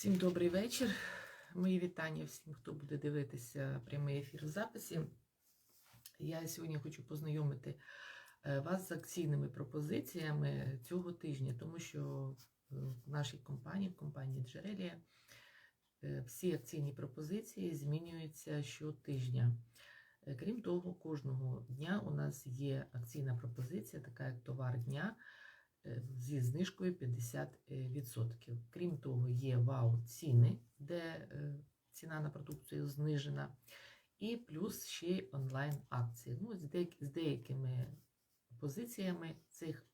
Всім добрий вечір. Мої вітання всім, хто буде дивитися прямий ефір в записі. Я сьогодні хочу познайомити е, вас з акційними пропозиціями цього тижня, тому що е, в нашій компанії, в компанії Джерелія, е, всі акційні пропозиції змінюються щотижня. Крім того, кожного дня у нас є акційна пропозиція, така як товар дня зі знижкою 50%. Крім того, є вау-ціни, де е, ціна на продукцію знижена, і плюс ще й онлайн-акції. Ну, з деякими позиціями цих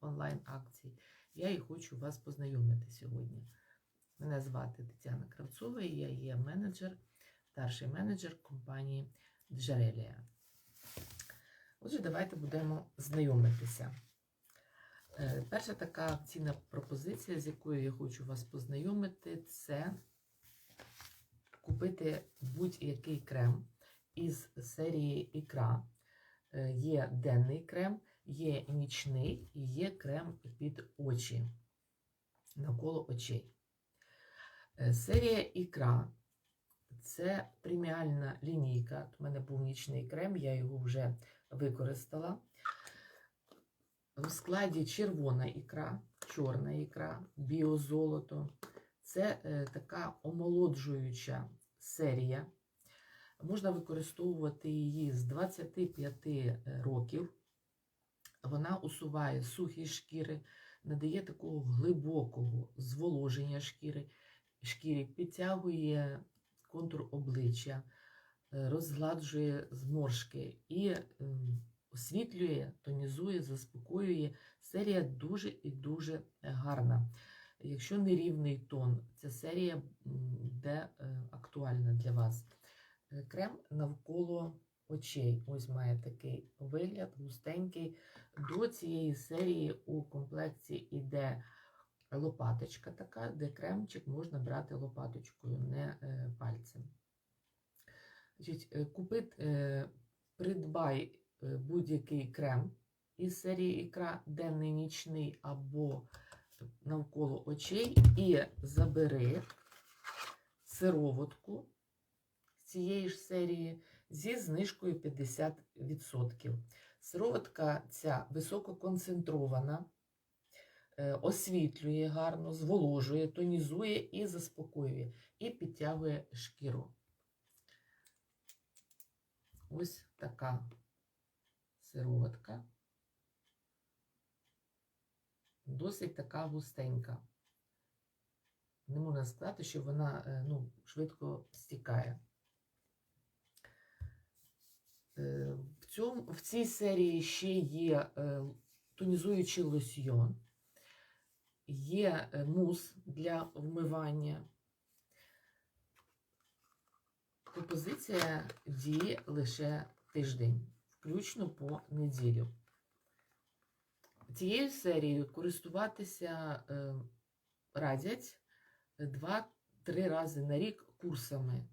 онлайн-акцій я і хочу вас познайомити сьогодні. Мене звати Тетяна Кравцова, і я є менеджер, старший менеджер компанії Джерелія. Отже, давайте будемо знайомитися. Е, Перша така акційна пропозиція, з якою я хочу вас познайомити, це купити будь-який крем із серії ікра. Е, Є денний крем, є нічний і є крем під очі, навколо очей. Е, Серія ікра це преміальна лінійка. У мене був нічний крем, я його вже використала. В складі червона ікра, чорна ікра, біозолото. Це е, така омолоджуюча серія. Можна використовувати її з 25 років. Вона усуває сухі шкіри, надає такого глибокого зволоження шкіри, шкіри підтягує контур обличчя, е, розгладжує зморшки і ем, освітлює, тонізує, заспокоює. Серія дуже і дуже гарна. Якщо нерівний тон, ця серія буде е, актуальна для вас. Е, Крем навколо очей. Ось має такий вигляд, густенький. До цієї серії у комплекті йде лопаточка така, де кремчик можна брати лопаточкою, не е, пальцем. Е, придбай будь-який крем із серії ікра денний нічний або навколо очей і забери сироватку з цієї ж серії зі знижкою 50%. Сироватка ця висококонцентрована, е, освітлює гарно, зволожує, тонізує і заспокоює, і підтягує шкіру. Ось така сироватка. Досить така густенька. Не можна сказати, що вона е, ну, швидко стікає. Е, В, цьому, в цій серії ще є е, тонізуючий лосьйон, є мус для вмивання. Пропозиція діє лише тиждень, включно по неділю. Цією серією користуватися е, радять 2-3 рази на рік курсами.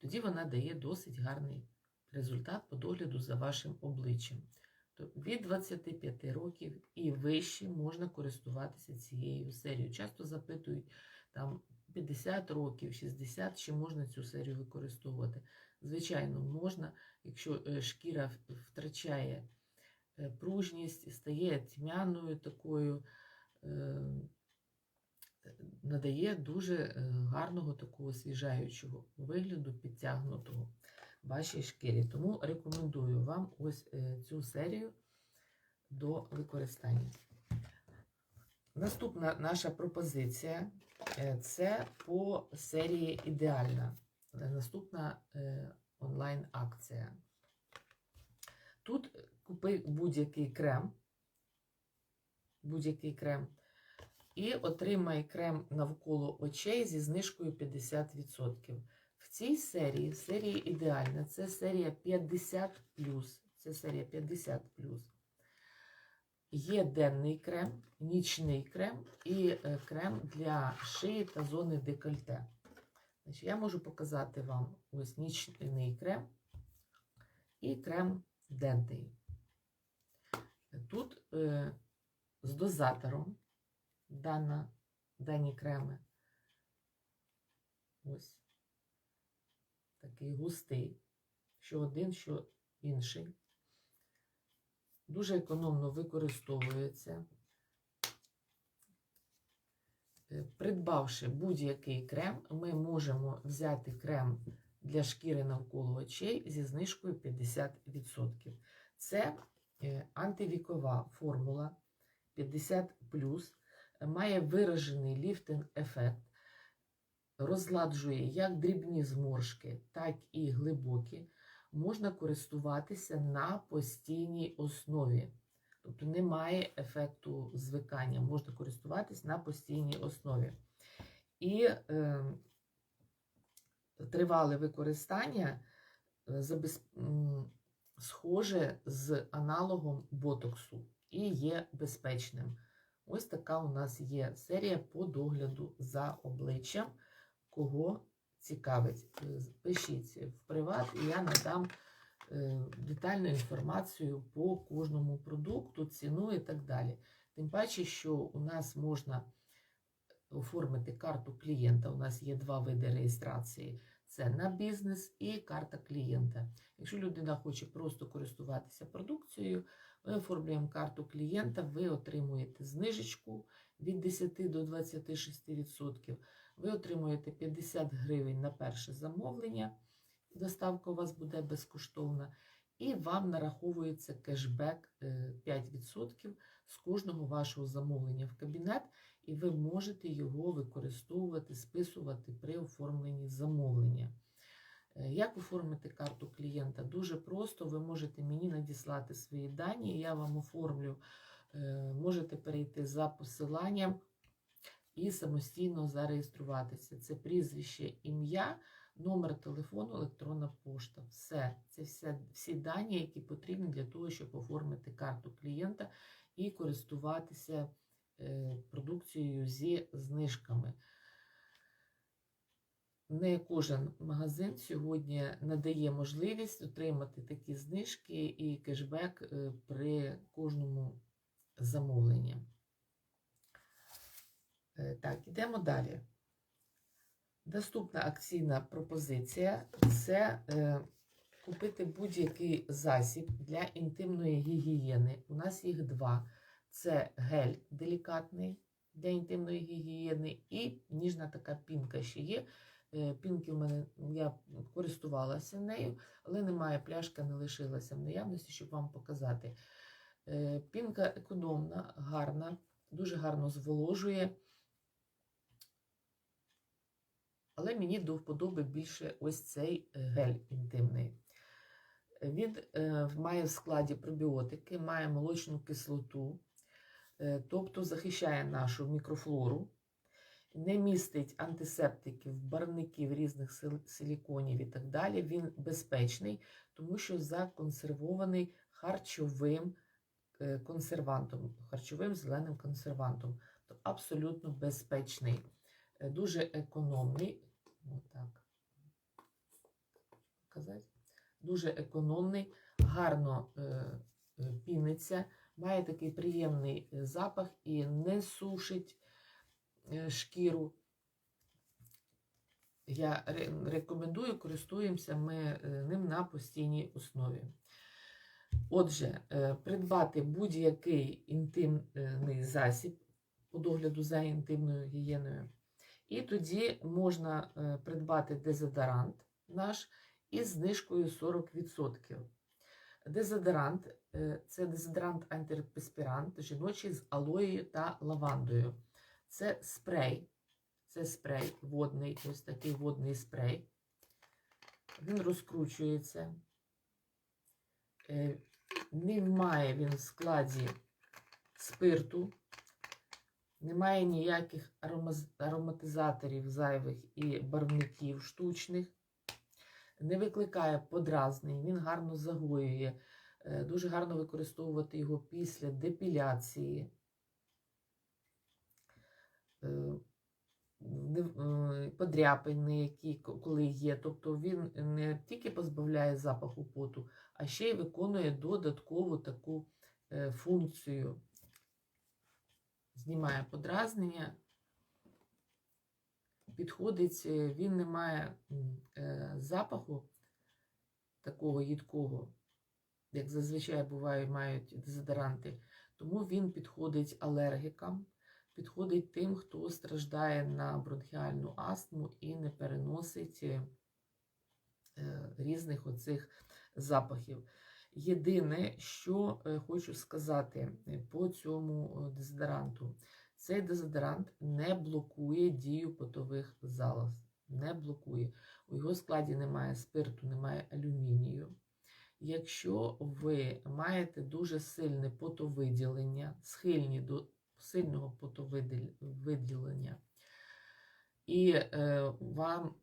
Тоді вона дає досить гарний результат по догляду за вашим обличчям. То від 25 років і вище можна користуватися цією серією. Часто запитують там 50 років, 60, чи можна цю серію використовувати. Звичайно, можна, якщо е, шкіра втрачає е, пружність, стає тьмяною такою, е, надає дуже гарного такого освіжаючого вигляду, підтягнутого вашій шкірі. Тому рекомендую вам ось цю серію до використання. Наступна наша пропозиція це по серії ідеальна. Е, Наступна е, онлайн-акція. Тут купи будь-який крем, будь-який крем, і отримай крем навколо очей зі знижкою 50%. В цій серії, серії ідеальна, це серія 50 Це серія 50 Є денний крем, нічний крем і е, крем для шиї та зони декольте. Значить, я можу показати вам ось нічний крем і крем денний. Тут е, з дозатором дана, дані креми Ось. Такий густий, що один, що інший. Дуже економно використовується. Е, Придбавши будь-який крем, ми можемо взяти крем для шкіри навколо очей зі знижкою 50%. Це е, антивікова формула 50 має виражений ліфтинг-ефект, розладжує як дрібні зморшки, так і глибокі. Можна користуватися на постійній основі. Тобто немає ефекту звикання, можна користуватись на постійній основі. І е, тривале використання е, забез... м, схоже з аналогом ботоксу і є безпечним. Ось така у нас є серія по догляду за обличчям. Кого цікавить, Е, пишіть в приват, і я надам детальну інформацію по кожному продукту, ціну і так далі. Тим паче, що у нас можна оформити карту клієнта. У нас є два види реєстрації: це на бізнес і карта клієнта. Якщо людина хоче просто користуватися продукцією, ми оформлюємо карту клієнта, ви отримуєте знижечку від 10 до 26%. Ви отримуєте 50 гривень на перше замовлення, доставка у вас буде безкоштовна, і вам нараховується кешбек е, 5% з кожного вашого замовлення в кабінет, і ви можете його використовувати, списувати при оформленні замовлення. Е, Як оформити карту клієнта? Дуже просто, ви можете мені надіслати свої дані, я вам оформлю, е, можете перейти за посиланням і самостійно зареєструватися. Це прізвище, ім'я, номер телефону, електронна пошта. Все. Це все, всі дані, які потрібні для того, щоб оформити карту клієнта і користуватися е, продукцією зі знижками. Не кожен магазин сьогодні надає можливість отримати такі знижки і кешбек е, при кожному замовленні. Е, Так, йдемо далі. Наступна акційна пропозиція це е, купити будь-який засіб для інтимної гігієни. У нас їх два: це гель делікатний для інтимної гігієни і ніжна така пінка ще є. Е, Пінки в мене я користувалася нею, але немає, пляшка не лишилася в наявності, щоб вам показати. Е, Пінка економна, гарна, дуже гарно зволожує. Але мені до вподоби більше ось цей е, гель інтимний. Він е, має в складі пробіотики, має молочну кислоту, е, тобто захищає нашу мікрофлору, не містить антисептиків, барвників, різних силіконів і так далі. Він безпечний, тому що законсервований харчовим консервантом, харчовим зеленим консервантом. Тобто абсолютно безпечний, дуже економний. Отак. Показати. Дуже економний, гарно е, е, піниться, має такий приємний е, запах і не сушить е, шкіру. Я ре- рекомендую, користуємося ми ним на постійній основі. Отже, придбати будь-який інтимний засіб по догляду за інтимною гігієною. І тоді можна е, придбати дезодорант наш із знижкою 40%. Дезодорант е, це дезодорант антиперспірант жіночий з алоєю та лавандою. Це спрей. Це спрей водний, ось такий водний спрей. Він розкручується. Е, Не має він в складі спирту, немає ніяких ароматизаторів зайвих і барвників штучних. Не викликає подразнень, він гарно загоює. Е, Дуже гарно використовувати його після депіляції. Е, е, Подряпини, які коли є. Тобто він не тільки позбавляє запаху поту, а ще й виконує додаткову таку функцію. Знімає подразнення. підходить, е, він не має е, запаху такого їдкого, як зазвичай буває, мають дезодоранти. Тому він підходить алергікам, підходить тим, хто страждає на бронхіальну астму і не переносить е, різних оцих запахів. Єдине, що е, хочу сказати е, по цьому е, дезодоранту, цей дезодорант не блокує дію потових залоз. Не блокує. У його складі немає спирту, немає алюмінію. Якщо ви маєте дуже сильне потовиділення, схильні до сильного потовиділення, і вам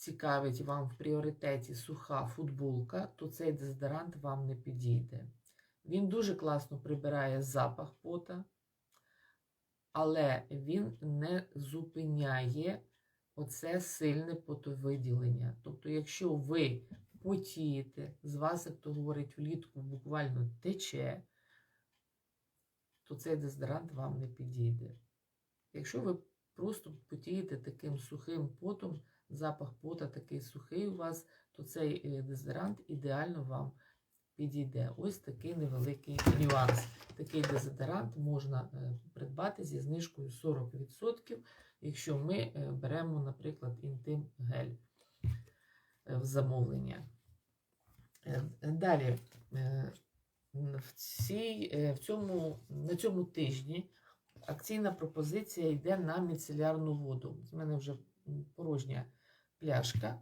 цікавить вам в пріоритеті суха футболка, то цей дезодорант вам не підійде. Він дуже класно прибирає запах пота, але він не зупиняє оце сильне потовиділення. Тобто, якщо ви потієте, з вас, як то говорить, влітку буквально тече, то цей дезодорант вам не підійде. Якщо ви просто потієте таким сухим потом, запах пота такий сухий у вас, то цей е, дезодорант ідеально вам підійде. Ось такий невеликий нюанс. Такий дезодорант можна е, придбати зі знижкою 40%, якщо ми е, беремо, наприклад, інтим гель в замовлення. Далі, в, цій, в цьому, на цьому тижні акційна пропозиція йде на міцелярну воду. У мене вже порожня пляшка.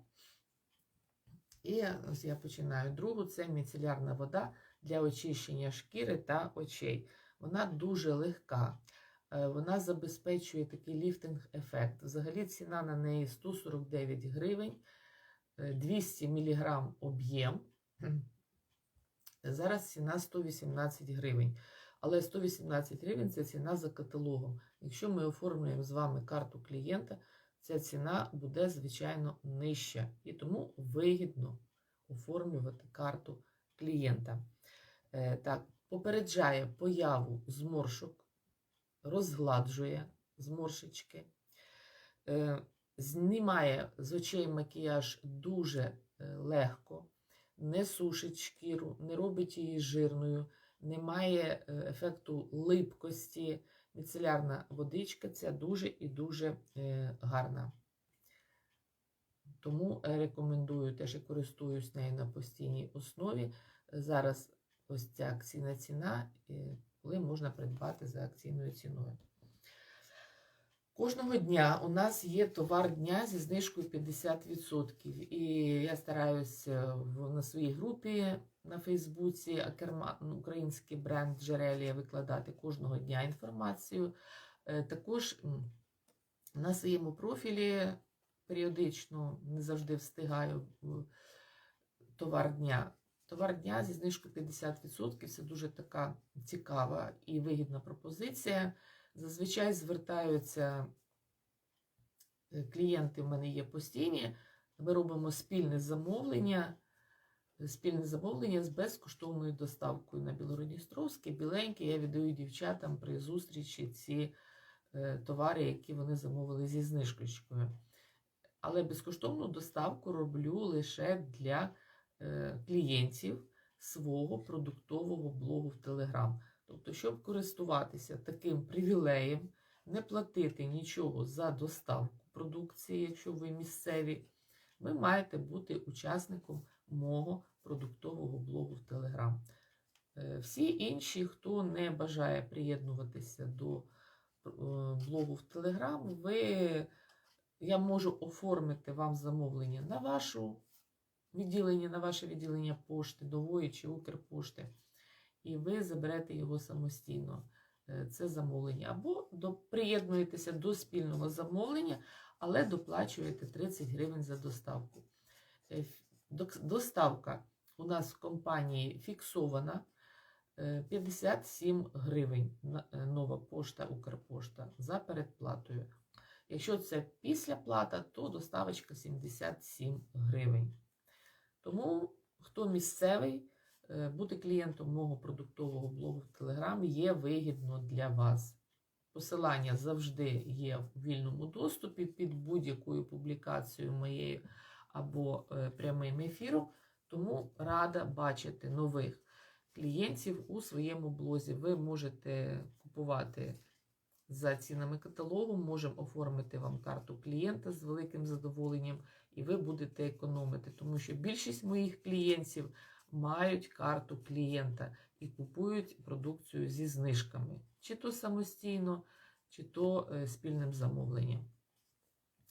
І ось я починаю другу. Це міцелярна вода для очищення шкіри та очей. Вона дуже легка. Е, Вона забезпечує такий ліфтинг-ефект. Взагалі ціна на неї 149 гривень, е, 200 мг об'єм. Зараз ціна 118 гривень. Але 118 гривень це ціна за каталогом. Якщо ми оформлюємо з вами карту клієнта, ця ціна буде, звичайно, нижча. І тому вигідно оформлювати карту клієнта. Е, Так, попереджає появу зморшок, розгладжує зморшечки, е, знімає з очей макіяж дуже е, легко, не сушить шкіру, не робить її жирною, немає ефекту липкості. Міцелярна водичка ця дуже і дуже е, гарна. Тому е, рекомендую, теж і користуюсь нею на постійній основі. Зараз ось ця акційна ціна, е, коли можна придбати за акційною ціною. Кожного дня у нас є товар дня зі знижкою 50%. І я стараюся на своїй групі на Фейсбуці Акерман, український бренд Джерелія викладати кожного дня інформацію. Е, Також на своєму профілі періодично не завжди встигаю товар дня. Товар дня зі знижкою 50% це дуже така цікава і вигідна пропозиція. Зазвичай звертаються е, клієнти, в мене є постійні. Ми робимо спільне замовлення, спільне замовлення з безкоштовною доставкою на Білородністровське, біленьке. Я віддаю дівчатам при зустрічі ці е, товари, які вони замовили зі знижкою. Але безкоштовну доставку роблю лише для е, клієнтів свого продуктового блогу в Телеграм. Тобто, щоб користуватися таким привілеєм, не платити нічого за доставку продукції, якщо ви місцеві, ви маєте бути учасником мого продуктового блогу в Телеграм. Е, Всі інші, хто не бажає приєднуватися до е, блогу в Телеграм, ви, я можу оформити вам замовлення на вашу відділення, на ваше відділення пошти, нової чи Укрпошти і ви заберете його самостійно, е, це замовлення. Або до, приєднуєтеся до спільного замовлення, але доплачуєте 30 гривень за доставку. Е, Доставка у нас в компанії фіксована е, 57 гривень е, нова пошта Укрпошта за передплатою. Якщо це після плата, то доставочка 77 гривень. Тому хто місцевий, е, бути клієнтом мого продуктового блогу в Телеграм є вигідно для вас. Посилання завжди є в вільному доступі під будь-якою публікацією моєю або е, прямим ефіром. Тому рада бачити нових клієнтів у своєму блозі. Ви можете купувати за цінами каталогу, можемо оформити вам карту клієнта з великим задоволенням, і ви будете економити, тому що більшість моїх клієнтів мають карту клієнта і купують продукцію зі знижками, чи то самостійно, чи то е, спільним замовленням.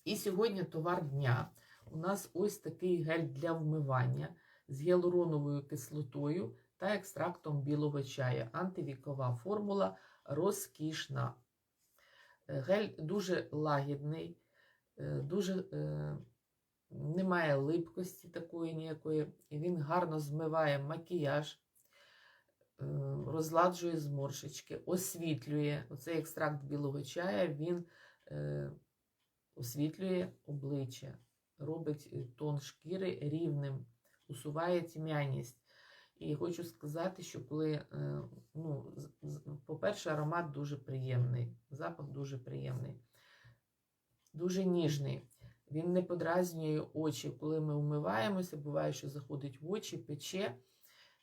І сьогодні товар дня. У нас ось такий гель для вмивання з гіалуроновою кислотою та екстрактом білого чаю. Антивікова формула розкішна. Е, Гель дуже лагідний, е, дуже е, немає липкості такої ніякої. Він гарно змиває макіяж, розладжує зморшечки, освітлює. Оцей екстракт білого чая він е, освітлює обличчя, робить е, тон шкіри рівним, усуває тьмяність. І хочу сказати, що коли, е, ну, по-перше, аромат дуже приємний, запах дуже приємний, дуже ніжний. Він не подразнює очі. Коли ми вмиваємося, буває, що заходить в очі, пече,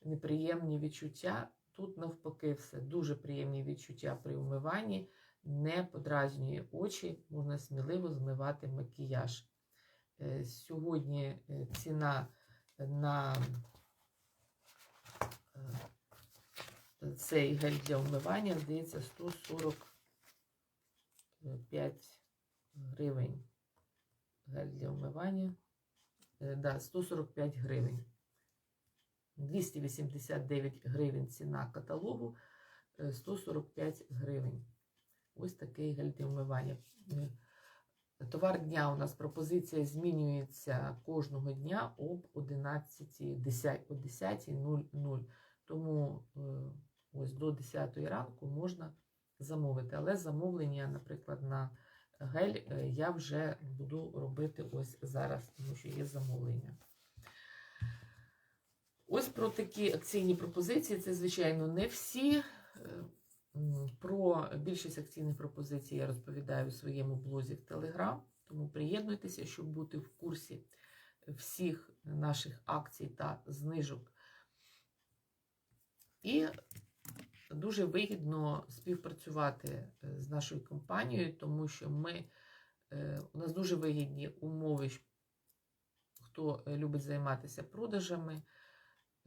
неприємні відчуття. Тут навпаки все. Дуже приємні відчуття при вмиванні, не подразнює очі, можна сміливо змивати макіяж. Е, Сьогодні е, ціна на е, цей гель для вмивання, здається, 145 гривень. Гель для вмивання. Е, Да, 145 гривень. 289 гривень ціна каталогу, е, 145 гривень. Ось такий гель для вмивання. Е, Товар дня у нас пропозиція змінюється кожного дня об 11, 10, о 10.00. Тому е, ось до 10 ранку можна замовити. Але замовлення, наприклад, на гель е, я вже буду робити ось зараз, тому що є замовлення. Ось про такі акційні пропозиції. Це, звичайно, не всі. Про більшість акційних пропозицій я розповідаю у своєму блозі в Телеграм, тому приєднуйтеся, щоб бути в курсі всіх наших акцій та знижок. І дуже вигідно співпрацювати е, з нашою компанією, тому що ми, е, у нас дуже вигідні умови, хто е, любить займатися продажами.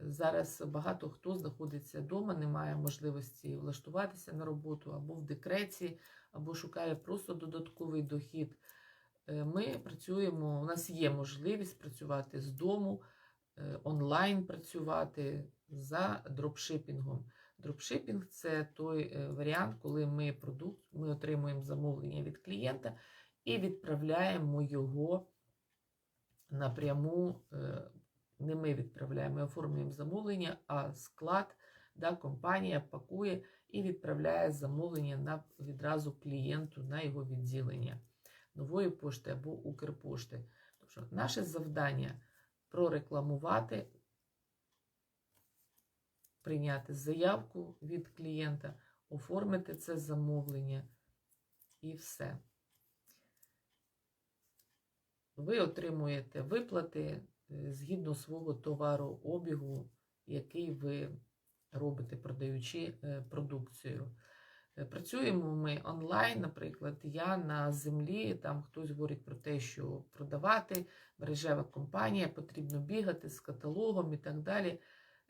Зараз багато хто знаходиться вдома, не має можливості влаштуватися на роботу або в декреті, або шукає просто додатковий дохід. Е, Ми працюємо, у нас є можливість працювати з дому, е, онлайн працювати за дропшипінгом. Дропшипінг це той е, варіант, коли ми продукт, ми отримуємо замовлення від клієнта і відправляємо його напряму. Не ми відправляємо, ми оформлюємо замовлення, а склад, да, компанія пакує і відправляє замовлення на відразу клієнту на його відділення нової пошти або Укрпошти. Тобто наше завдання прорекламувати, прийняти заявку від клієнта, оформити це замовлення і все. Ви отримуєте виплати згідно свого товарообігу, який ви робите, продаючи е, продукцію. Е, Працюємо ми онлайн, наприклад, я на землі, там хтось говорить про те, що продавати, мережева компанія, потрібно бігати з каталогом і так далі.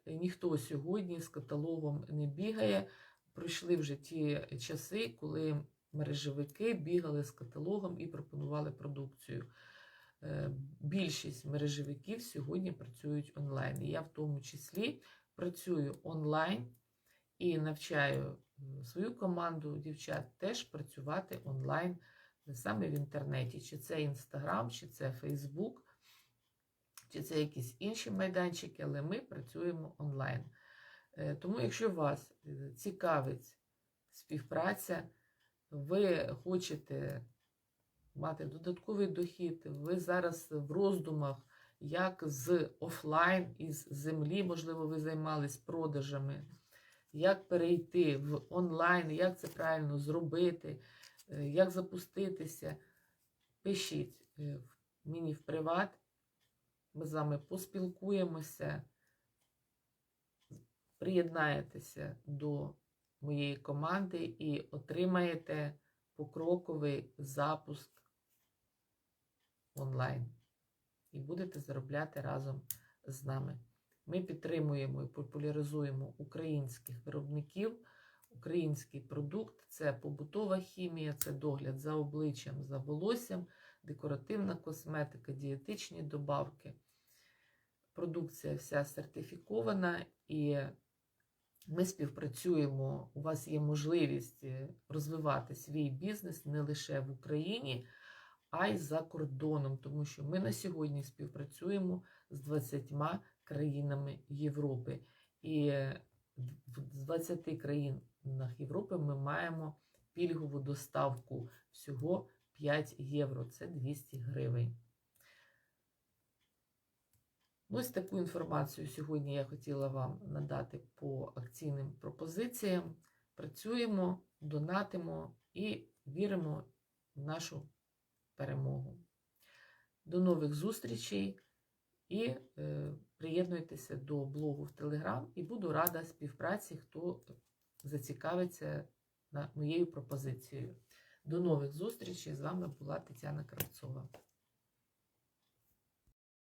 Е, Ніхто сьогодні з каталогом не бігає. Пройшли вже ті часи, коли мережевики бігали з каталогом і пропонували продукцію. Е, Більшість мережевиків сьогодні працюють онлайн. Я в тому числі працюю онлайн і навчаю свою команду дівчат теж працювати онлайн саме в інтернеті. Чи це Інстаграм, чи це Фейсбук, чи це якісь інші майданчики, але ми працюємо онлайн. Е, Тому, якщо вас е, цікавить співпраця, ви хочете мати додатковий дохід, ви зараз в роздумах, як з офлайн із землі, можливо, ви займались продажами, як перейти в онлайн, як це правильно зробити, е, як запуститися, пишіть е, мені в приват. Ми з вами поспілкуємося, приєднаєтеся до моєї команди і отримаєте покроковий запуск онлайн. І будете заробляти разом з нами. Ми підтримуємо і популяризуємо українських виробників. Український продукт це побутова хімія, це догляд за обличчям, за волоссям, декоративна косметика, дієтичні добавки. Продукція вся сертифікована і ми співпрацюємо. У вас є можливість е, розвивати свій бізнес не лише в Україні, а й за кордоном, тому що ми на сьогодні співпрацюємо з 20 країнами Європи. І е, в 20 країнах Європи ми маємо пільгову доставку всього 5 євро, це 200 гривень. Ось таку інформацію сьогодні я хотіла вам надати по акційним пропозиціям. Працюємо, донатимо і віримо в нашу перемогу. До нових зустрічей і е, приєднуйтеся до блогу в Телеграм і буду рада співпраці, хто зацікавиться моєю пропозицією. До нових зустрічей! З вами була Тетяна Кравцова.